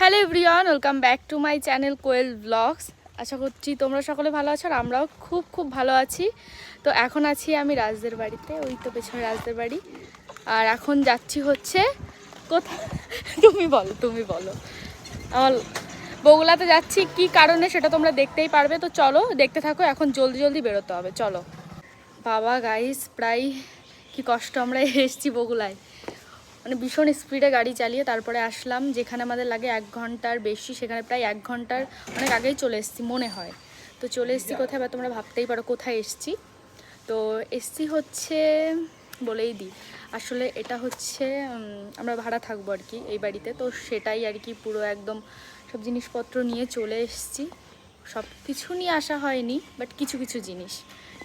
Hello everyone, welcome back to my channel Koyel blogs. আশা করছি তোমরা সকলে ভালো আছো আর আমরাও খুব খুব ভালো আছি। তো এখন আছি আমি রাজদের বাড়িতে, ওই তো পেছনে রাজদের বাড়ি। আর এখন যাচ্ছি হচ্ছে কোথায় তুমি বলো তুমি বলো। আমার বগুলাতে যাচ্ছি কি কারণে সেটা তোমরা দেখতেই পারবে। তো চলো, দেখতে থাকো, এখন জলদি জলদি বেরোতে হবে, চলো। বাবা গাইস প্রায় কি কষ্ট আমরা এসেছি বগুলায়। মানে ভীষণ স্পিডে গাড়ি চালিয়ে তারপরে আসলাম যেখানে আমাদের লাগে এক ঘণ্টার বেশি সেখানে প্রায় এক ঘণ্টার অনেক আগেই চলে এসেছি মনে হয়। তো চলে এসেছি কোথায় বা তোমরা ভাবতেই পারো কোথায় এসেছি। তো এসছি হচ্ছে বলেই দিই আসলে এটা হচ্ছে আমরা ভাড়া থাকব আর কি এই বাড়িতে। তো সেটাই আর কি পুরো একদম সব জিনিসপত্র নিয়ে চলে এসেছি। সব কিছু নিয়ে আসা হয়নি বাট কিছু কিছু জিনিস।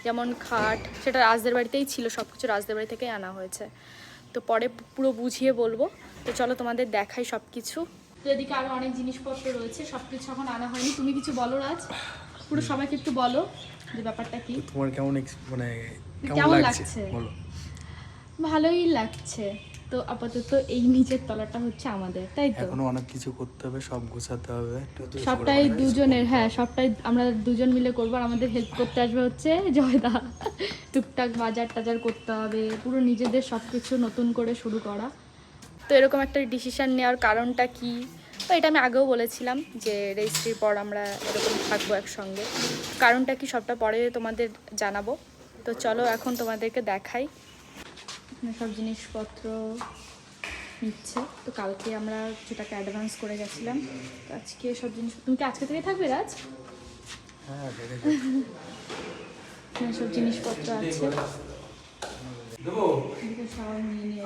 যেমন খাট সেটা রাজদের বাড়িতেই ছিল সব কিছু রাজদের বাড়ি থেকেই আনা হয়েছে। তো পরে পুরো বুঝিয়ে বলব। তো চলো তোমাদের দেখাই সব কিছু তো এদিকে আরও অনেক জিনিসপত্র রয়েছে সব কিছু এখন আনা হয়নি। তুমি কিছু বলো রাজ? পুরো সবাইকে একটু বলো যে ব্যাপারটা কি? তোমার কেমন মানে কেমন লাগছে? বলো। ভালোই লাগছে। তো আপাতত এই নিচের তলাটা হচ্ছে আমাদের তাই তো? এখনও অনেক কিছু করতে হবে সব গোছাতে হবে। সবটাই দুজনের হ্যাঁ সবটাই আমরা দুজন মিলে করব আর আমাদের হেল্প করতে আসবে হচ্ছে জয়দা। টুকটাক বাজার টাজার করতে হবে পুরো নিজেদের সব কিছু নতুন করে শুরু করা। তো এরকম একটা ডিসিশন নেওয়ার কারণটা কি? তো এটা আমি আগেও বলেছিলাম যে রেজিস্ট্রির পর আমরা এরকম থাকব একসঙ্গে। কারণটা কি সবটা পরে তোমাদের জানাব। তো চলো এখন তোমাদেরকে দেখাই। সব জিনিসপত্র নিচ্ছে। তো কালকে আমরা কিছু টাকা অ্যাডভান্স করে গেছিলাম। তো আজকে সব জিনিস তুমি কি আজকে থেকে থাকবে রাজ? হ্যাঁ সব জিনিসপত্র আছে।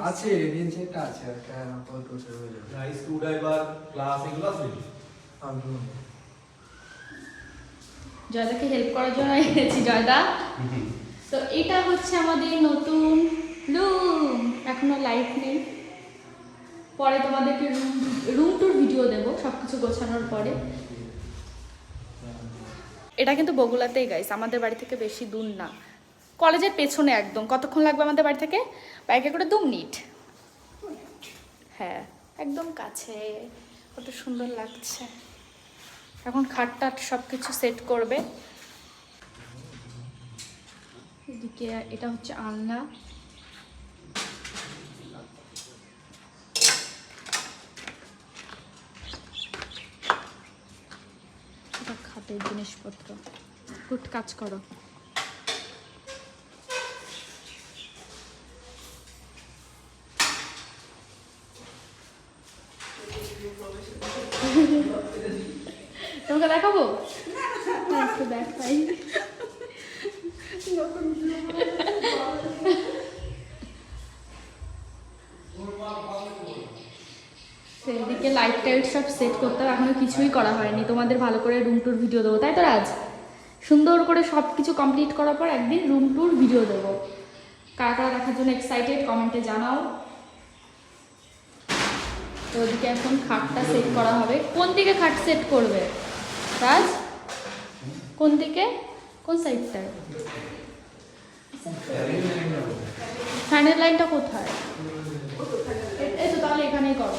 আছে রেঞ্জ এটা আছে আর কেন আপাতত সেটা হয়ে যাবে। এগুলো আছে? জয়দাকে হেল্প করার জন্য এনেছি জয়দা। তো এটা হচ্ছে আমাদের নতুন রুম এখনও লাইট নেই। পরে তোমাদেরকে রুম রুম টুর ভিডিও দেবো সব কিছু গোছানোর পরে। এটা কিন্তু বগুলাতেই গাইস আমাদের বাড়ি থেকে বেশি দূর না। কলেজের পেছনে একদম। কতক্ষণ লাগবে আমাদের বাড়ি থেকে? বাইকে করে দু মিনিট। হ্যাঁ একদম কাছে। কত সুন্দর লাগছে। এখন খাট টাট সব কিছু সেট করবে। এদিকে এটা হচ্ছে আলনা। খাটের জিনিসপত্র। গুড কাজ করো। তোমাকে দেখাবো? তো এদিকে লাইট টাইট সব সেট করতে হবে। এখনও কিছুই করা হয়নি। তোমাদের ভালো করে রুম টুর ভিডিও দেবো, তাই তো রাজ? সুন্দর করে সব কিছু কমপ্লিট করার পর একদিন রুম টুর ভিডিও দেবো। কারা কারা দেখার জন্য এক্সাইটেড কমেন্টে জানাও। তো ওদিকে এখন খাটটা সেট করা হবে। কোন দিকে খাট সেট করবে? রাজ? কোন দিকে? কোন সাইডটায় ফ্যানের লাইনটা কোথায়? এই তো তাহলে এখানেই করো।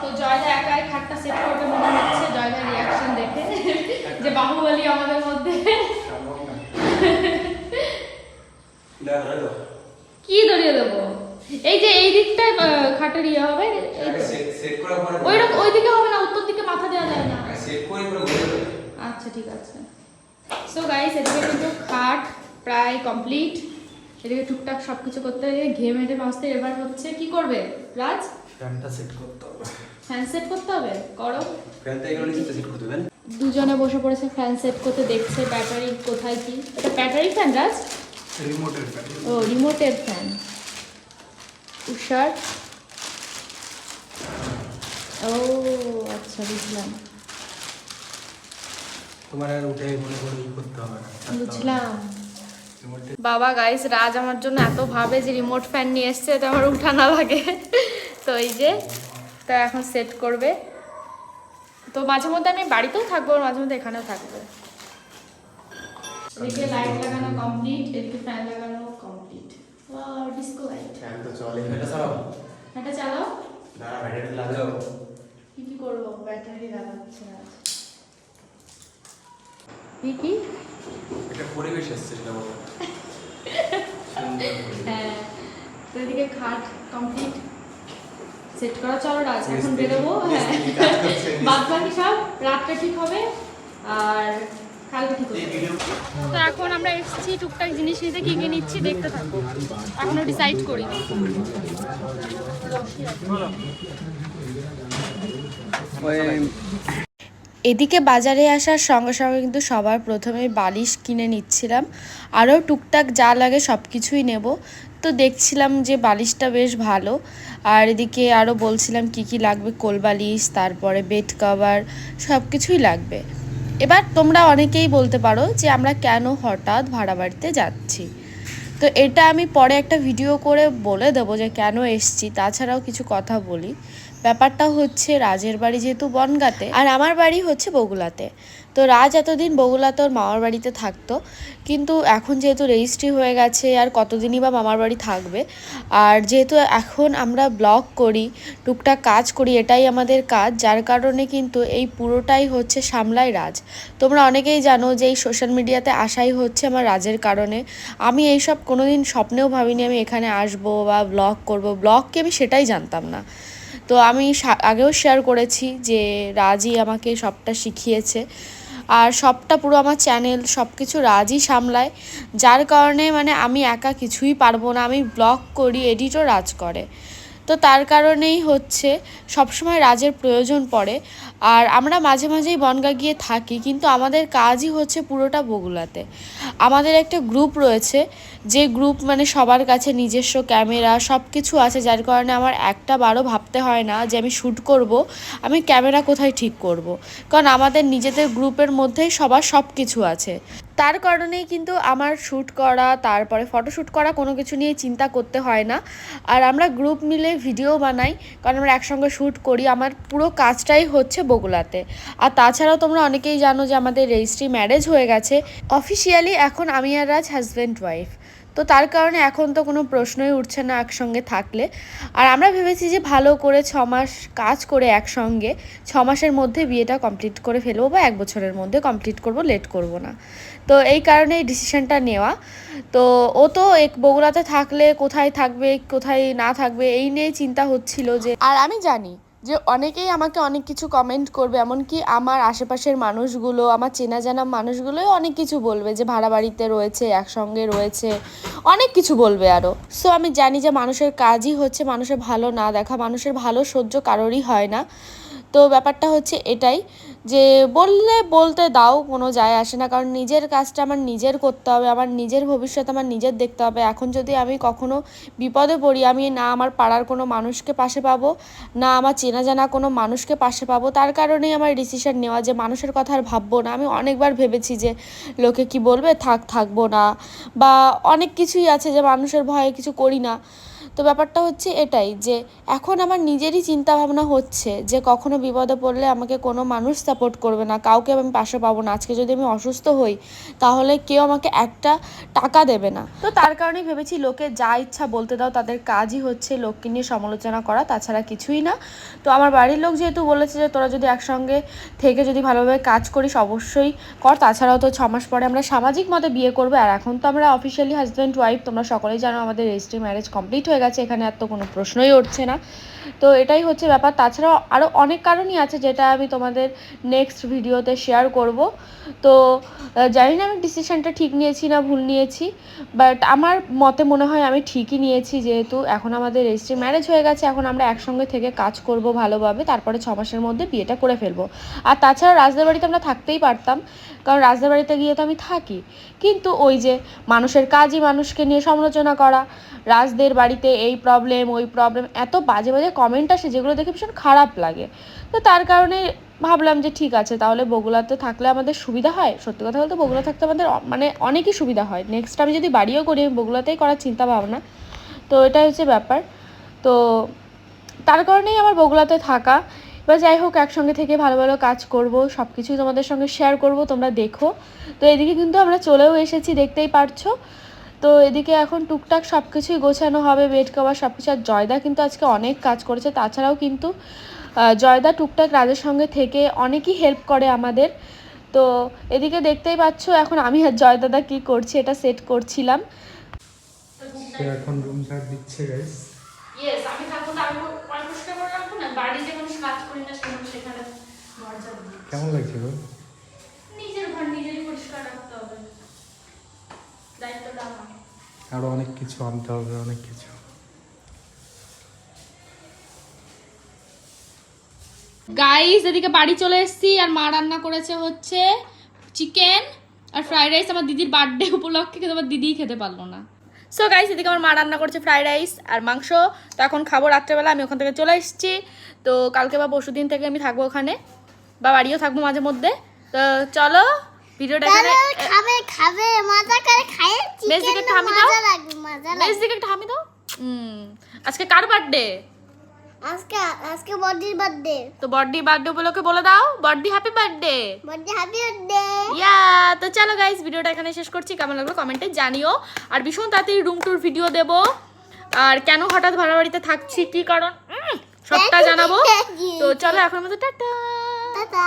তো জয়দা একাই খাটটা সেট করবে মনে হচ্ছে। জয়দার রিয়াকশন দেখে যে বাহুবলী আমাদের মধ্যে। কি ধরিয়ে দেবো? এই যে এই দিকটায় খাটের ইয়ে হবে পরে ওই রকম ওই দিকে হবে না উত্তর দিকে মাথা দেওয়া যায় না। আচ্ছা ঠিক আছে। সো গাইস এদিকে কিন্তু খাট প্রায় কমপ্লিট এদিকে টুকটাক সব কিছু করতে হবে ঘেমে হেঁটে বাঁচতে এবার হচ্ছে কি করবে? রাজ? ফ্যানটা সেট করতে হবে। ফ্যান সেট করতে হবে? করো। ফ্যানটা এগুলো নিচে সেট করতে দেবেন দুজনে বসে পড়েছে ফ্যান সেট করতে দেখছে ব্যাটারি কোথায় কি। এটা ব্যাটারি ফ্যান রাজ? রিমোটের ফ্যান। ও রিমোটের ফ্যান। উষার? ও আচ্ছা বুঝলাম। তোমার আর উঠে মনে করে ই করতে হবে না। বুঝলাম। বাবা গাইস রাজ আমার জন্য এত ভাবে যে রিমোট ফ্যান নিয়ে এসছে তো আমার উঠা না লাগে। তো এই যে তো এখন সেট করবে। তো মাঝে মধ্যে আমি বাড়িতেও থাকব আর মাঝে মধ্যে এখানেও থাকব। এদিকে লাইট লাগানো কমপ্লিট এদিকে ফ্যান লাগানো কমপ্লিট ডিসকো লাইট ফ্যান তো চলে এটা সব এটা চালাও? দাঁড়া ব্যাটারি লাগাও। কি কি করব? ব্যাটারি লাগাচ্ছে না। কি কি? একটা পরিবেশ এসছে সেটা বলো। হ্যাঁ। তো এদিকে খাট কমপ্লিট সেট করা চলো রাজ এখন বেরোবো হ্যাঁ। বাদ বাকি সব রাতটা ঠিক হবে আর তো এখন আমরা এসেছি টুকটাক জিনিস নিতে কি কি নিচ্ছি দেখতে থাকব এখনও ডিসাইড করিনি। এদিকে বাজারে আসার সঙ্গে সঙ্গে কিন্তু সবার প্রথমে বালিশ কিনে নিচ্ছিলাম। আরও টুকটাক যা লাগে সব কিছুই নেব। তো দেখছিলাম যে বালিশটা বেশ ভালো। আর এদিকে আরও বলছিলাম কি কি লাগবে, কোল বালিশ, তারপরে বেড কভার সব কিছুই লাগবে। এবার তোমরা অনেকেই বলতে পারো যে আমরা কেন হঠাৎ ভাড়া বাড়িতে যাচ্ছি। তো এটা আমি পরে একটা ভিডিও করে বলে দেবো যে কেন এসছি, তাছাড়াও কিছু কথা বলি। ব্যাপারটা হচ্ছে রাজের বাড়ি যেহেতু বনগাতে, আর আমার বাড়ি হচ্ছে বগুলাতে। তো রাজ এতদিন বগুলাতে তোর মামার বাড়িতে থাকতো, কিন্তু এখন যেহেতু রেজিস্ট্রি হয়ে গেছে আর কতদিনই বা মামার বাড়ি থাকবে, আর যেহেতু এখন আমরা ব্লগ করি, টুকটাক কাজ করি, এটাই আমাদের কাজ, যার কারণে কিন্তু এই পুরোটাই হচ্ছে সামলায় রাজ। তোমরা অনেকেই জানো যে এই সোশ্যাল মিডিয়াতে আসাই হচ্ছে আমার রাজের কারণে। আমি এইসব কোনোদিন স্বপ্নেও ভাবিনি আমি এখানে আসব বা ব্লগ করব ব্লগকে আমি সেটাই জানতাম না। তো আমি আগেও শেয়ার করেছি যে রাজই আমাকে সবটা শিখিয়েছে। আর সবটা পুরো আমার চ্যানেল সব কিছু রাজই সামলায়। যার কারণে মানে আমি একা কিছুই পারব না। আমি ব্লগ করি এডিটও রাজ করে। তো তার কারণেই হচ্ছে সবসময় রাজের প্রয়োজন পড়ে। আর আমরা মাঝে মাঝেই বনগা গিয়ে থাকি, কিন্তু আমাদের কাজই হচ্ছে পুরোটা বগুলাতে আমাদের একটা গ্রুপ রয়েছে, যে গ্রুপ মানে সবার কাছে নিজস্ব ক্যামেরা সব কিছু আছে, যার কারণে আমার একটা বারও ভাবতে হয় না যে আমি শ্যুট করব, আমি ক্যামেরা কোথায় ঠিক করব। কারণ আমাদের নিজেদের গ্রুপের মধ্যেই সবার সব কিছু আছে। তার কারণেই কিন্তু আমার শ্যুট করা, তারপরে ফটোশ্যুট করা কোনো কিছু নিয়ে চিন্তা করতে হয় না। আর আমরা গ্রুপ মিলে ভিডিও বানাই, কারণ আমরা একসঙ্গে শ্যুট করি। আমার পুরো কাজটাই হচ্ছে বগুলাতে আর তাছাড়াও তোমরা অনেকেই জানো যে আমাদের রেজিস্ট্রি ম্যারেজ হয়ে গেছে। অফিসিয়ালি এখন আমি আর রাজ হাজব্যান্ড ওয়াইফ তো তার কারণে এখন তো কোনো প্রশ্নই উঠছে না একসঙ্গে থাকলে। আর আমরা ভেবেছি যে ভালো করে ছ মাস কাজ করে একসঙ্গে ছ মাসের মধ্যে বিয়েটা কমপ্লিট করে ফেলব বা এক বছরের মধ্যে কমপ্লিট করব লেট করব না। তো এই কারণে এই ডিসিশনটা নেওয়া। তো ও তো এক বগুড়াতে থাকলে কোথায় থাকবে, কোথায় না থাকবে, এই নিয়েই চিন্তা হচ্ছিল যে আর আমি জানি যে অনেকেই আমাকে অনেক কিছু কমেন্ট করবে, এমনকি আমার আশেপাশের মানুষগুলো, আমার চেনা জানা মানুষগুলোই অনেক কিছু বলবে যে ভাড়া বাড়িতে রয়েছে, একসঙ্গে রয়েছে, অনেক কিছু বলবে আরও সো আমি জানি যে মানুষের কাজই হচ্ছে মানুষের ভালো না দেখা, মানুষের ভালো সহ্য কারোরই হয় না। তো ব্যাপারটা হচ্ছে এটাই যে বললে বলতে দাও, কোনো যায় আসে না। কারণ নিজের কাজটা আমার নিজের করতে হবে, আমার নিজের ভবিষ্যৎ আমার নিজের দেখতে হবে। এখন যদি আমি কখনো বিপদে পড়ি, আমি না আমার পাড়ার কোনো মানুষকে পাশে পাবো, না আমার চেনা জানা কোনো মানুষকে পাশে পাবো, তার কারণেই আমার ডিসিশন নেওয়া যে মানুষের কথা আর ভাববো না। আমি অনেকবার ভেবেছি যে লোকে কি বলবে, থাক, থাকব না। বা অনেক কিছুই আছে যে মানুষের ভয়ে কিছু করি না। তো ব্যাপারটা হচ্ছে এটাই যে এখন আমার নিজেরই চিন্তা ভাবনা হচ্ছে যে কখনো বিপদে পড়লে আমাকে কোনো মানুষ সাপোর্ট করবে না, কাউকে আমি পাশে পাবো না। আজকে যদি আমি অসুস্থ হই, তাহলে কেউ আমাকে একটা টাকা দেবে না। তো তার কারণেই ভেবেছি লোকে যা ইচ্ছা বলতে দাও, তাদের কাজই হচ্ছে লোককে নিয়ে সমালোচনা করা, তাছাড়া কিছুই না। তো আমার বাড়ির লোক যেহেতু বলেছে যে তোরা যদি একসঙ্গে থেকে যদি ভালোভাবে কাজ করিস, অবশ্যই কর। তাছাড়াও তো ছ মাস পরে আমরা সামাজিক মতে বিয়ে করব। আর এখন তো আমরা অফিসিয়ালি হাজব্যান্ড ওয়াইফ তোমরা সকলেই জানো আমাদের রেজিস্ট্রি ম্যারেজ কমপ্লিট হয়ে গেছে, এখানে আর তো কোনো প্রশ্নই উঠছে না। তো এটাই হচ্ছে ব্যাপার। তাছাড়াও আরও অনেক কারণই আছে যেটা আমি তোমাদের নেক্সট ভিডিওতে শেয়ার করব। তো জানি না আমি ডিসিশনটা ঠিক নিয়েছি না ভুল নিয়েছি বাট আমার মতে মনে হয় আমি ঠিকই নিয়েছি যেহেতু এখন আমাদের রেজিস্ট্রি ম্যারেজ হয়ে গেছে, এখন আমরা একসঙ্গে থেকে কাজ করব ভালোভাবে, তারপরে ছ মাসের মধ্যে বিয়েটা করে ফেলব। আর তাছাড়া রাজদের বাড়িতে আমরা থাকতেই পারতাম, কারণ রাজদের বাড়িতে গিয়ে তো আমি থাকি। কিন্তু ওই যে মানুষের কাজই মানুষকে নিয়ে সমালোচনা করা, রাজদের বাড়িতে এই প্রবলেম ওই প্রবলেম এত বাজে বাজে কমেন্ট আসে যেগুলো দেখে ভীষণ খারাপ লাগে। তো তার কারণে ভাবলাম যে ঠিক আছে, তাহলে বগুলাতে থাকলে আমাদের সুবিধা হয়। সত্যি কথা বলতে বগুলা থাকতে আমাদের মানে অনেকই সুবিধা হয়। নেক্সট আমি যদি বাড়িও করি, আমি বগুলাতেই করার চিন্তা ভাবনা। তো এটাই হচ্ছে ব্যাপার। তো তার কারণেই আমার বগুলাতে থাকা। বা যাই হোক, একসঙ্গে থেকে ভালো ভালো কাজ করব সব কিছুই তোমাদের সঙ্গে শেয়ার করব, তোমরা দেখো। তো এদিকে কিন্তু আমরা চলেও এসেছি, দেখতেই পারছ। তো এদিকে এখন টুকটাক সব কিছুই গোছানো হবে বেড কভার সব কিছু আর জয়দা কিন্তু আজকে অনেক কাজ করেছে। তাছাড়াও কিন্তু জয়দা টুকটাক রাজের সঙ্গে থেকে অনেকই হেল্প করে আমাদের। তো এদিকে দেখতেই পাচ্ছ এখন আমি আর জয়দাদা কি করছি এটা সেট করছিলাম। এখন রুম ঝাড় দিচ্ছে গাইস ইয়েস আমি থাকব আমি পরিষ্কার করে রাখব না? বাড়িতে কোনো কাজ করি না সেখানে সেখানে দরজা কেমন লাগছে গো? নিজের ঘর নিজেরই পরিষ্কার রাখতে দায়িত্বটা আমার। আরও অনেক কিছু আনতে হবে অনেক কিছু। গাইস এদিকে বাড়ি চলে এসেছি আর মা রান্না করেছে হচ্ছে চিকেন আর ফ্রাইড রাইস আমার দিদির বার্থডে উপলক্ষে কিন্তু আমার দিদিই খেতে পারল না। সো গাইস এদিকে আমার মা রান্না করেছে ফ্রাইড রাইস আর মাংস। তো এখন খাব রাত্রেবেলা আমি ওখান থেকে চলে এসেছি। তো কালকে বা পরশু দিন থেকে আমি থাকব ওখানে বা বাড়িও থাকব মাঝে মধ্যে। তো চলো ভিডিওটা এখানে খাবে খাবে মজা করে খায় চিকেন। মজা লাগবে মজা বেশ লাগবে। দিকে হামি দাও। হুম। আজকে কার বার্থডে আজকে আজকে বডির বার্থডে তো বর্ডি বার্থডে উপলক্ষে বলে দাও। বর্ডি happy birthday body happy birthday yeah তো চলো গাইস ভিডিওটা এখানে শেষ করছি। কেমন লাগল কমেন্টে জানিও। আর ভীষণ তাড়াতাড়ি রুম টুর ভিডিও দেব। আর কেন হঠাৎ ভাড়া বাড়িতে থাকছি? কি কারণ? সবটা জানাব। তো চলো এখন মতো টাটা। টাটা।